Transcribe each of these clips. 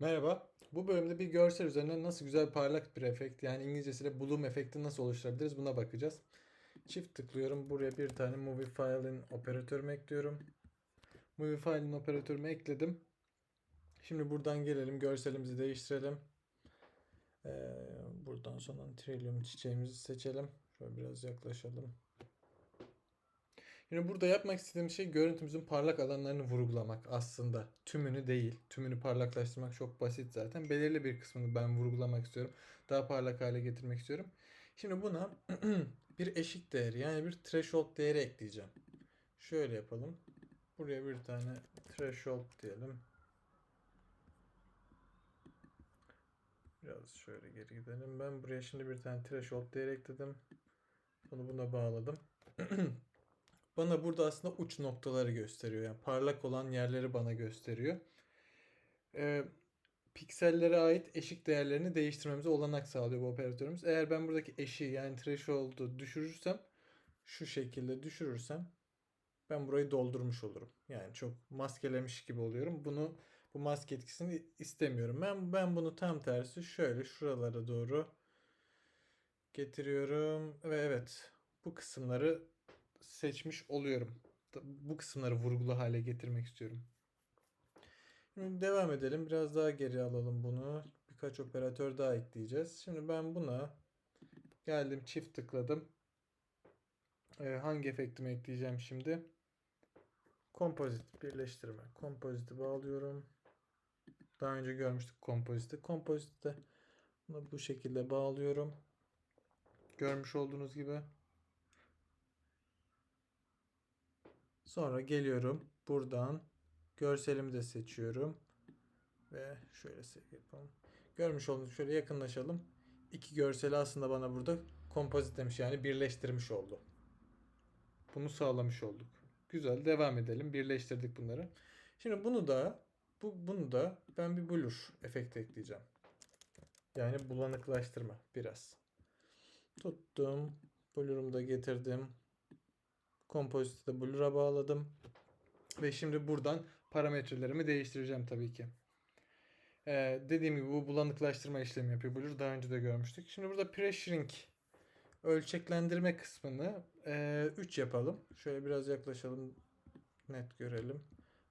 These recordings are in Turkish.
Merhaba. Bu bölümde bir görsel üzerine nasıl güzel parlak bir efekt yani İngilizcesiyle bloom efekti nasıl oluşturabiliriz buna bakacağız. Çift tıklıyorum. Buraya bir tane movie file'in operatörümü ekliyorum. Movie file'in operatörümü ekledim. Şimdi buradan gelelim görselimizi değiştirelim. Ee, buradan sonra trillium çiçeğimizi seçelim. Şöyle biraz yaklaşalım. Şimdi burada yapmak istediğim şey görüntümüzün parlak alanlarını vurgulamak aslında. Tümünü değil. Tümünü parlaklaştırmak çok basit zaten. Belirli bir kısmını ben vurgulamak istiyorum. Daha parlak hale getirmek istiyorum. Şimdi buna bir eşik değeri yani bir threshold değeri ekleyeceğim. Şöyle yapalım. Buraya bir tane threshold diyelim. Biraz şöyle geri gidelim. Ben buraya şimdi bir tane threshold değeri ekledim. Bunu buna bağladım. bana burada aslında uç noktaları gösteriyor. Yani parlak olan yerleri bana gösteriyor. Ee, piksellere ait eşik değerlerini değiştirmemize olanak sağlıyor bu operatörümüz. Eğer ben buradaki eşiği yani threshold'u düşürürsem şu şekilde düşürürsem ben burayı doldurmuş olurum. Yani çok maskelemiş gibi oluyorum. Bunu bu maske etkisini istemiyorum. Ben ben bunu tam tersi şöyle şuralara doğru getiriyorum ve evet bu kısımları seçmiş oluyorum. Bu kısımları vurgulu hale getirmek istiyorum. Şimdi devam edelim. Biraz daha geri alalım bunu. Birkaç operatör daha ekleyeceğiz. Şimdi ben buna geldim çift tıkladım. Ee, hangi efektimi ekleyeceğim şimdi? Kompozit birleştirme. Kompoziti bağlıyorum. Daha önce görmüştük kompoziti. Kompoziti de bu şekilde bağlıyorum. Görmüş olduğunuz gibi. Sonra geliyorum. Buradan görselimi de seçiyorum. Ve şöyle yapalım. Görmüş olduğunuz şöyle yakınlaşalım. İki görseli aslında bana burada kompozit demiş yani birleştirmiş oldu. Bunu sağlamış olduk. Güzel devam edelim. Birleştirdik bunları. Şimdi bunu da bu bunu da ben bir blur efekti ekleyeceğim. Yani bulanıklaştırma biraz. Tuttum. Blur'umu da getirdim. Kompoziti de blur'a bağladım. Ve şimdi buradan parametrelerimi değiştireceğim tabii ki. Ee, dediğim gibi bu bulanıklaştırma işlemi yapıyor Blur. Daha önce de görmüştük. Şimdi burada pressuring ölçeklendirme kısmını e, 3 yapalım. Şöyle biraz yaklaşalım. Net görelim.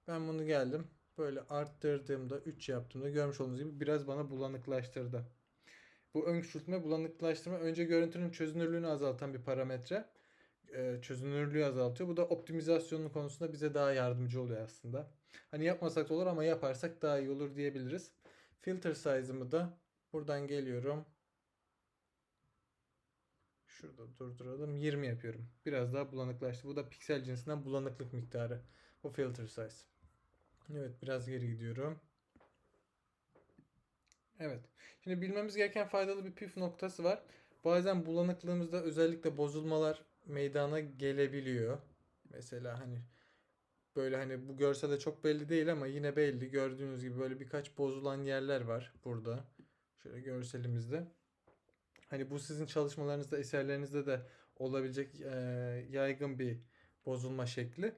Ben bunu geldim. Böyle arttırdığımda 3 yaptığımda görmüş olduğunuz gibi biraz bana bulanıklaştırdı. Bu ön küçültme bulanıklaştırma önce görüntünün çözünürlüğünü azaltan bir parametre. Ee, çözünürlüğü azaltıyor. Bu da optimizasyonun konusunda bize daha yardımcı oluyor aslında. Hani yapmasak da olur ama yaparsak daha iyi olur diyebiliriz. Filter size'ımı da buradan geliyorum. Şurada durduralım. 20 yapıyorum. Biraz daha bulanıklaştı. Bu da piksel cinsinden bulanıklık miktarı. Bu filter size. Evet biraz geri gidiyorum. Evet. Şimdi bilmemiz gereken faydalı bir püf noktası var. Bazen bulanıklığımızda özellikle bozulmalar meydana gelebiliyor. Mesela hani böyle hani bu görselde çok belli değil ama yine belli. Gördüğünüz gibi böyle birkaç bozulan yerler var burada. Şöyle görselimizde. Hani bu sizin çalışmalarınızda, eserlerinizde de olabilecek e, yaygın bir bozulma şekli.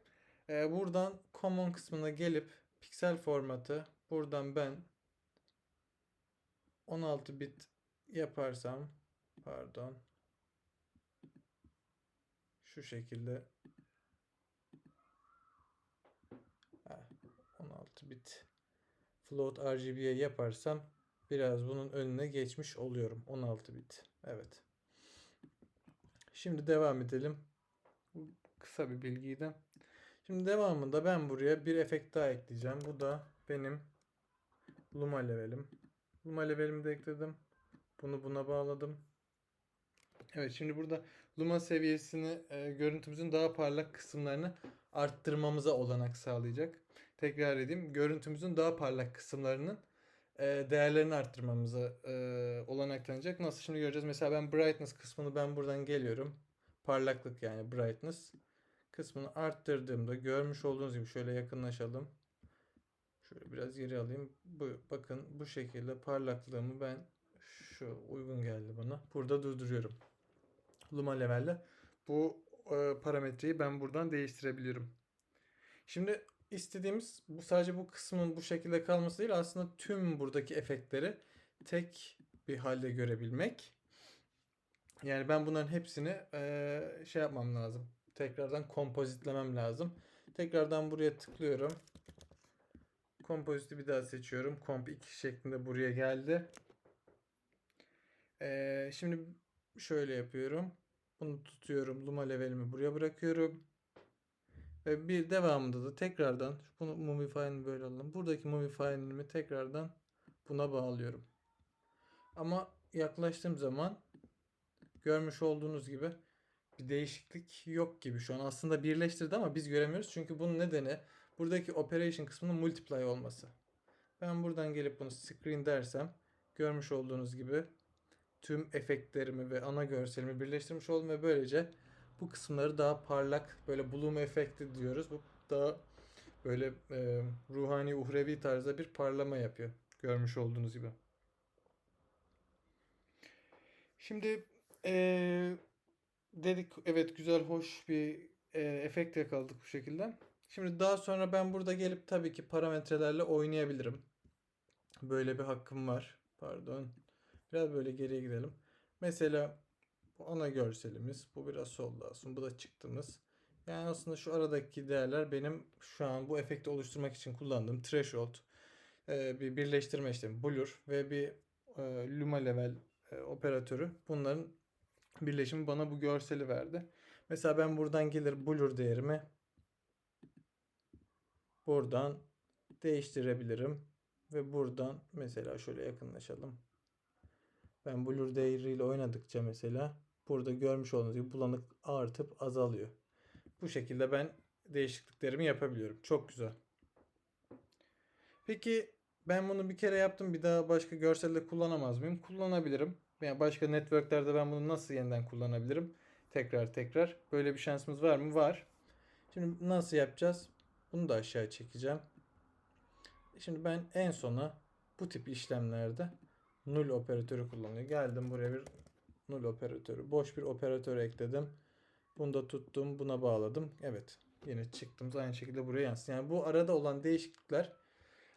E, buradan common kısmına gelip piksel formatı buradan ben 16 bit yaparsam pardon şu şekilde Heh, 16 bit float RGB'ye yaparsam biraz bunun önüne geçmiş oluyorum. 16 bit. Evet. Şimdi devam edelim. Kısa bir bilgiydi. Şimdi devamında ben buraya bir efekt daha ekleyeceğim. Bu da benim Luma levelim. Luma levelimi de ekledim. Bunu buna bağladım. Evet şimdi burada Luma seviyesini e, görüntümüzün daha parlak kısımlarını arttırmamıza olanak sağlayacak. Tekrar edeyim. Görüntümüzün daha parlak kısımlarının e, değerlerini arttırmamıza e, olanak tanıyacak. Nasıl şimdi göreceğiz. Mesela ben brightness kısmını ben buradan geliyorum. Parlaklık yani brightness kısmını arttırdığımda görmüş olduğunuz gibi şöyle yakınlaşalım. Şöyle biraz geri alayım. Bu, bakın bu şekilde parlaklığımı ben şu uygun geldi bana. Burada durduruyorum. Luma levelle bu e, parametreyi ben buradan değiştirebilirim. Şimdi istediğimiz bu sadece bu kısmın bu şekilde kalması değil aslında tüm buradaki efektleri tek bir halde görebilmek. Yani ben bunların hepsini eee, şey yapmam lazım. Tekrardan kompozitlemem lazım. Tekrardan buraya tıklıyorum. Kompoziti bir daha seçiyorum. Komp 2 şeklinde buraya geldi. Eee, şimdi şöyle yapıyorum. Bunu tutuyorum. Luma levelimi buraya bırakıyorum. Ve bir devamında da tekrardan bunu file'ini böyle alalım. Buradaki movie file'imi tekrardan buna bağlıyorum. Ama yaklaştığım zaman görmüş olduğunuz gibi bir değişiklik yok gibi şu an. Aslında birleştirdi ama biz göremiyoruz. Çünkü bunun nedeni buradaki operation kısmının multiply olması. Ben buradan gelip bunu screen dersem görmüş olduğunuz gibi tüm efektlerimi ve ana görselimi birleştirmiş oldum ve böylece bu kısımları daha parlak böyle bloom efekti diyoruz. Bu daha böyle e, ruhani uhrevi tarzda bir parlama yapıyor. Görmüş olduğunuz gibi. Şimdi e, dedik evet güzel hoş bir e, efekt yakaladık bu şekilde. Şimdi daha sonra ben burada gelip tabii ki parametrelerle oynayabilirim. Böyle bir hakkım var. Pardon. Biraz böyle geriye gidelim. Mesela bu ana görselimiz. Bu biraz solda olsun. Bu da çıktığımız. Yani aslında şu aradaki değerler benim şu an bu efekti oluşturmak için kullandığım threshold, e, bir birleştirme işlemi, blur ve bir e, luma level e, operatörü. Bunların birleşimi bana bu görseli verdi. Mesela ben buradan gelir blur değerimi buradan değiştirebilirim. Ve buradan mesela şöyle yakınlaşalım. Ben blur değeriyle oynadıkça mesela burada görmüş olduğunuz gibi bulanık artıp azalıyor. Bu şekilde ben değişikliklerimi yapabiliyorum. Çok güzel. Peki ben bunu bir kere yaptım. Bir daha başka görselde kullanamaz mıyım? Kullanabilirim. Yani başka networklerde ben bunu nasıl yeniden kullanabilirim? Tekrar tekrar. Böyle bir şansımız var mı? Var. Şimdi nasıl yapacağız? Bunu da aşağı çekeceğim. Şimdi ben en sona bu tip işlemlerde null operatörü kullanıyor. Geldim buraya bir null operatörü. Boş bir operatör ekledim. Bunu da tuttum. Buna bağladım. Evet. Yine çıktığımız aynı şekilde buraya yansın. Yani bu arada olan değişiklikler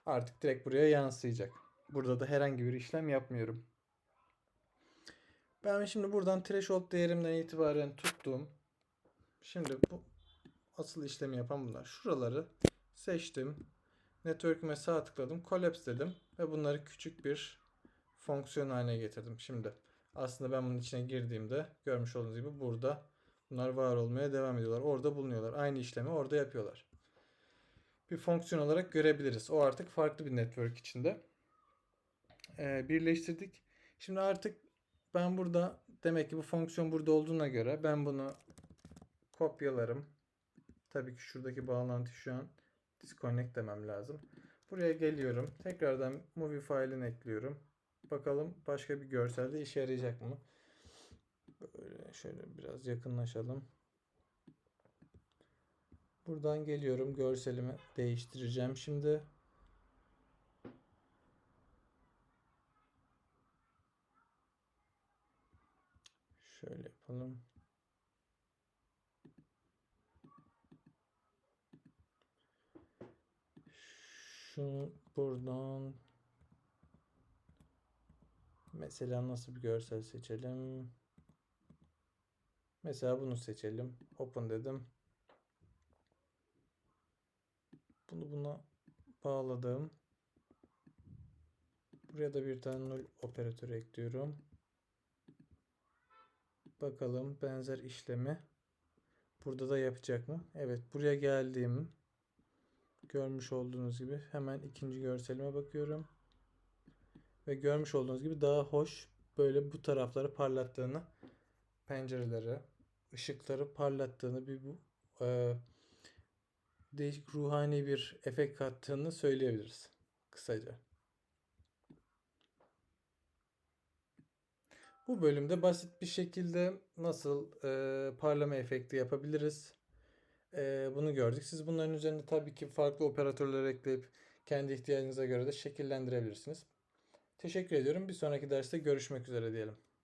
artık direkt buraya yansıyacak. Burada da herhangi bir işlem yapmıyorum. Ben şimdi buradan threshold değerimden itibaren tuttum. Şimdi bu asıl işlemi yapan bunlar. Şuraları seçtim. Network'üme sağ tıkladım. Collapse dedim. Ve bunları küçük bir fonksiyon haline getirdim. Şimdi aslında ben bunun içine girdiğimde görmüş olduğunuz gibi burada bunlar var olmaya devam ediyorlar. Orada bulunuyorlar. Aynı işlemi orada yapıyorlar. Bir fonksiyon olarak görebiliriz. O artık farklı bir network içinde. Ee, birleştirdik. Şimdi artık ben burada demek ki bu fonksiyon burada olduğuna göre ben bunu kopyalarım. Tabii ki şuradaki bağlantı şu an disconnect demem lazım. Buraya geliyorum. Tekrardan movie file'ini ekliyorum. Bakalım başka bir görselde işe yarayacak mı? Böyle şöyle biraz yakınlaşalım. Buradan geliyorum. Görselimi değiştireceğim şimdi. Şöyle yapalım. Şunu buradan mesela nasıl bir görsel seçelim? Mesela bunu seçelim. Open dedim. Bunu buna bağladım. Buraya da bir tane null operatörü ekliyorum. Bakalım benzer işlemi burada da yapacak mı? Evet buraya geldiğim görmüş olduğunuz gibi hemen ikinci görselime bakıyorum. Ve görmüş olduğunuz gibi daha hoş böyle bu tarafları parlattığını pencereleri, ışıkları parlattığını bir bu e, değişik ruhani bir efekt kattığını söyleyebiliriz kısaca. Bu bölümde basit bir şekilde nasıl e, parlama efekti yapabiliriz e, bunu gördük. Siz bunların üzerinde tabii ki farklı operatörler ekleyip kendi ihtiyacınıza göre de şekillendirebilirsiniz. Teşekkür ediyorum. Bir sonraki derste görüşmek üzere diyelim.